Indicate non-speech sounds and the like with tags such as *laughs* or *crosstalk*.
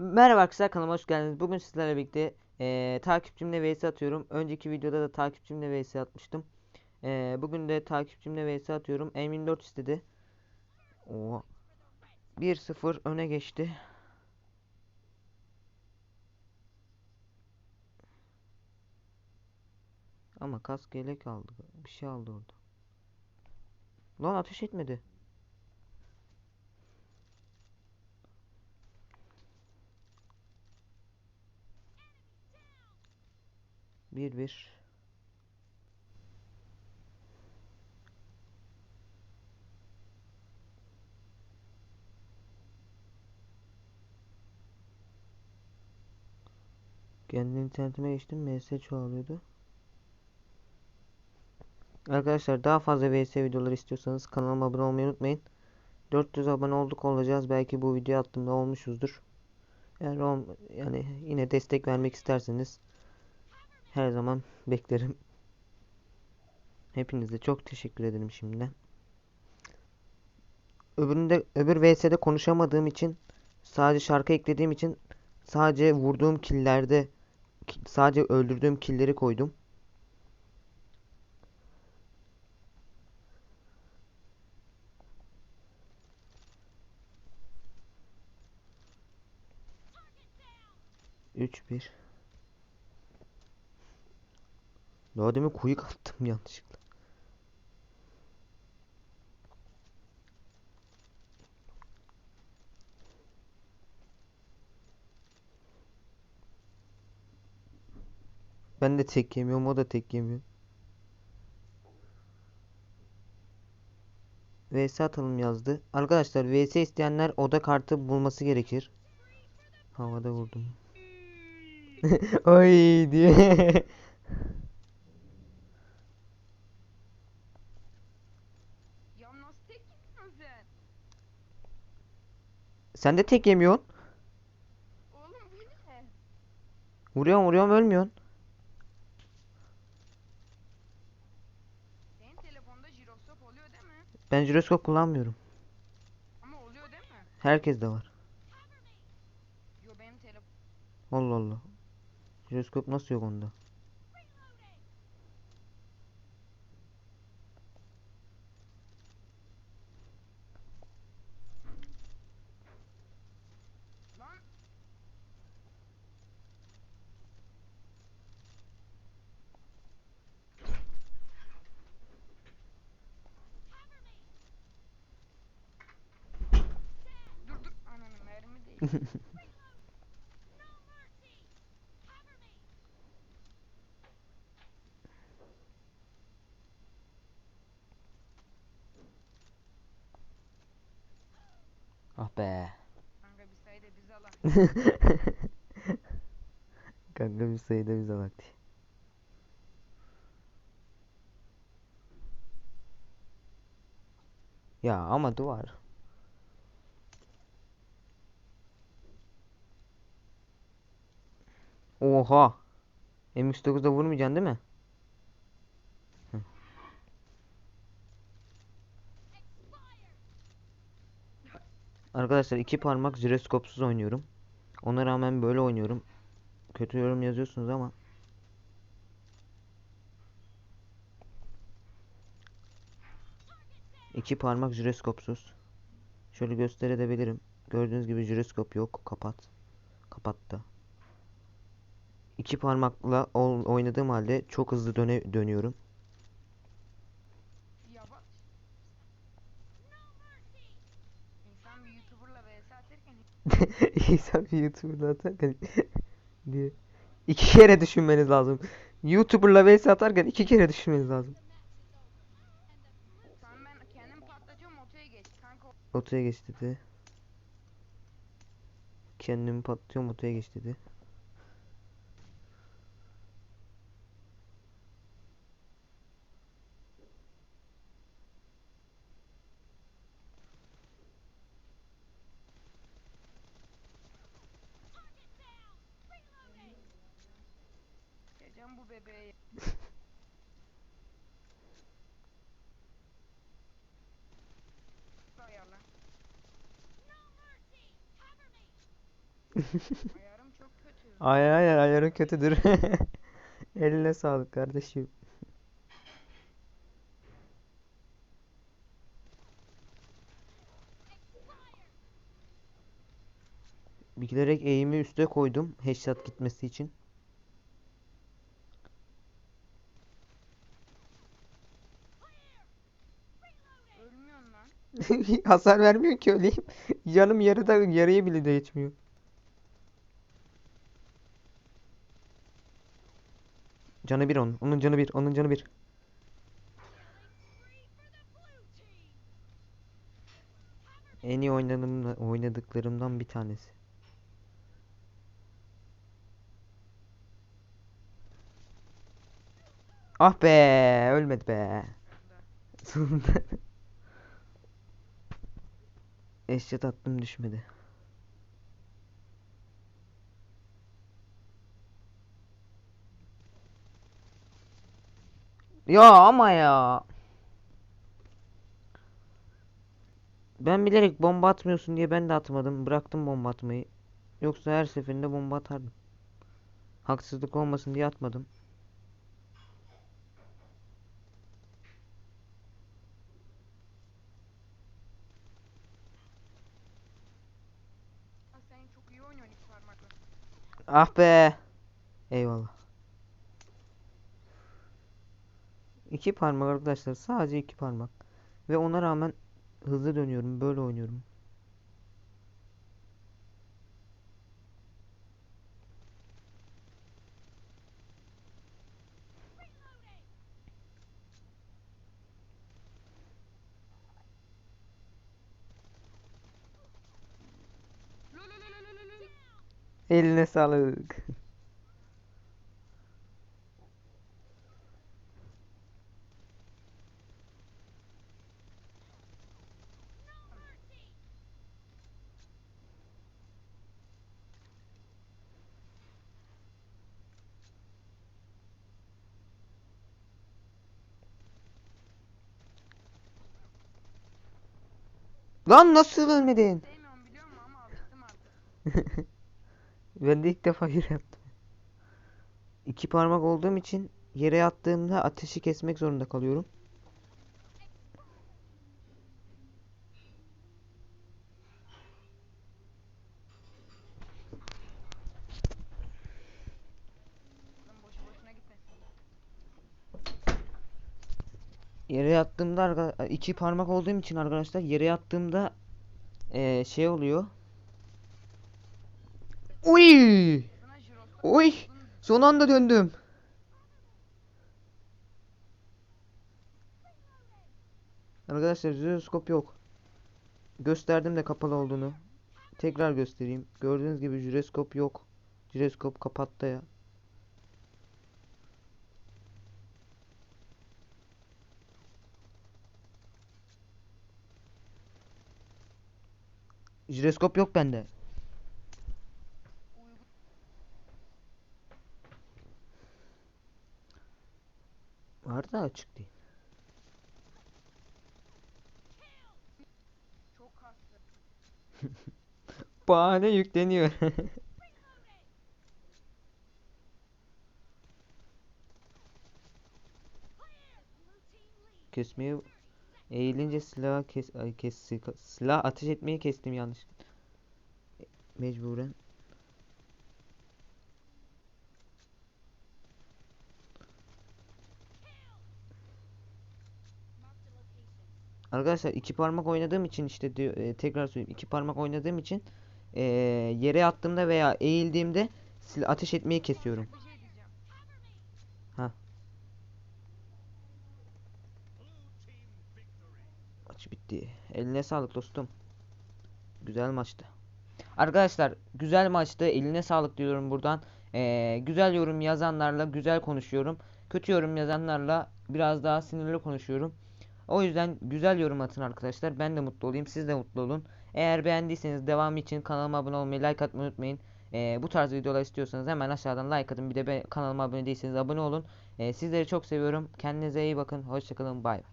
Merhaba arkadaşlar kanalıma hoş geldiniz. Bugün sizlerle birlikte eee takipçimle vs atıyorum. Önceki videoda da takipçimle vs atmıştım. Eee, bugün de takipçimle vs atıyorum. M24 istedi. Oo. 1-0 öne geçti. Ama kask yelek aldı. Bir şey aldı orada. Lan ateş etmedi. Bir bir. Kendi internetime geçtim. MS çoğalıyordu. Arkadaşlar daha fazla VS videoları istiyorsanız kanalıma abone olmayı unutmayın. 400 abone olduk olacağız. Belki bu video attığımda olmuşuzdur. Eğer yani yine destek vermek isterseniz her zaman beklerim. Hepinize çok teşekkür ederim şimdiden. Öbüründe öbür VS'de konuşamadığım için sadece şarkı eklediğim için sadece vurduğum killerde ki- sadece öldürdüğüm killleri koydum. Üç bir. Daha demin kuyu attım yanlışlıkla. Ben de tek yemiyorum, o da tek yemiyor. VS atalım yazdı. Arkadaşlar VS isteyenler oda kartı bulması gerekir. Havada vurdum. *laughs* Oy diye. *laughs* Ya nasıl tek gidiyorsun sen? Sen de tek yemiyorsun. Oğlum bu ne? Vuruyorum vuruyorum ölmüyorsun. Senin telefonda jiroskop oluyor değil mi? Ben jiroskop kullanmıyorum. Ama oluyor değil mi? Herkes de var. Yo benim telefon... Allah Allah. Jiroskop nasıl yok onda? *laughs* Ah be. Kanka bir sayı da biz alalım. *laughs* Kanka bir sayıda bize vakti. Ya ama duvar. Oha. M109'da vurmayacaksın değil mi? Hı. Arkadaşlar iki parmak jiroskopsuz oynuyorum. Ona rağmen böyle oynuyorum. Kötü yorum yazıyorsunuz ama iki parmak jiroskopsuz. Şöyle gösterebilirim. Gördüğünüz gibi jiroskop yok. Kapat. Kapattı. İki parmakla oynadığım halde çok hızlı döne dönüyorum. *laughs* İnsan bir YouTuber'la atarken *laughs* diye. İki kere düşünmeniz lazım. YouTuber'la vs atarken iki kere düşünmeniz lazım. Patlatıyorum otoya geç. Dedi. Kendimi patlıyorum otoya geç dedi. Bu bebeğe. Ayarla. Ayarım çok kötü. Hayır hayır ayarın kötüdür. *laughs* Eline sağlık kardeşim. Bilerek eğimi üste koydum headshot gitmesi için. Ölmüyorsun lan. *laughs* Hasar vermiyor ki öleyim. *laughs* Canım yarıda yarıya bile de geçmiyor. Canı bir onun. Onun canı bir. Onun canı bir. En iyi oynadığım, oynadıklarımdan bir tanesi. Ah be, ölmedi be. Sonunda. Eşyat attım düşmedi. Ya ama ya. Ben bilerek bomba atmıyorsun diye ben de atmadım. Bıraktım bomba atmayı. Yoksa her seferinde bomba atardım. Haksızlık olmasın diye atmadım. Ha, sen çok iyi oynuyorsun iki parmakla. Ah be. Eyvallah. İki parmak arkadaşlar. Sadece iki parmak. Ve ona rağmen hızlı dönüyorum. Böyle oynuyorum. Eline sağlık. Lan nasıl ölmedin? Sevmiyorum biliyor musun ama alıştım artık. *laughs* Ben de ilk defa *laughs* yere yattım. İki parmak olduğum için yere yattığımda ateşi kesmek zorunda kalıyorum. Yere yattığımda iki parmak olduğum için arkadaşlar yere yattığımda eee, şey oluyor. Uy! Buldum. Son anda döndüm. Arkadaşlar jiroskop yok. Gösterdim de kapalı olduğunu. Tekrar göstereyim. Gördüğünüz gibi jiroskop yok. Jiroskop kapattı ya. Jiroskop yok bende. Var da açık değil. *laughs* Bahane yükleniyor. *laughs* Kesmeye eğilince silah kes, kes silah ateş etmeyi kestim yanlış. Mecburen. Arkadaşlar iki parmak oynadığım için işte diyor, e, tekrar söyleyeyim iki parmak oynadığım için e, yere attığımda veya eğildiğimde ateş etmeyi kesiyorum. Şey diyeceğim. Maç bitti. Eline sağlık dostum. Güzel maçtı. Arkadaşlar güzel maçtı. Eline sağlık diyorum buradan. Ee, güzel yorum yazanlarla güzel konuşuyorum. Kötü yorum yazanlarla biraz daha sinirli konuşuyorum. O yüzden güzel yorum atın arkadaşlar. Ben de mutlu olayım. Siz de mutlu olun. Eğer beğendiyseniz devamı için kanalıma abone olmayı, like atmayı unutmayın. Ee, bu tarz videolar istiyorsanız hemen aşağıdan like atın. Bir de kanalıma abone değilseniz abone olun. Ee, sizleri çok seviyorum. Kendinize iyi bakın. Hoşçakalın. Bay bay.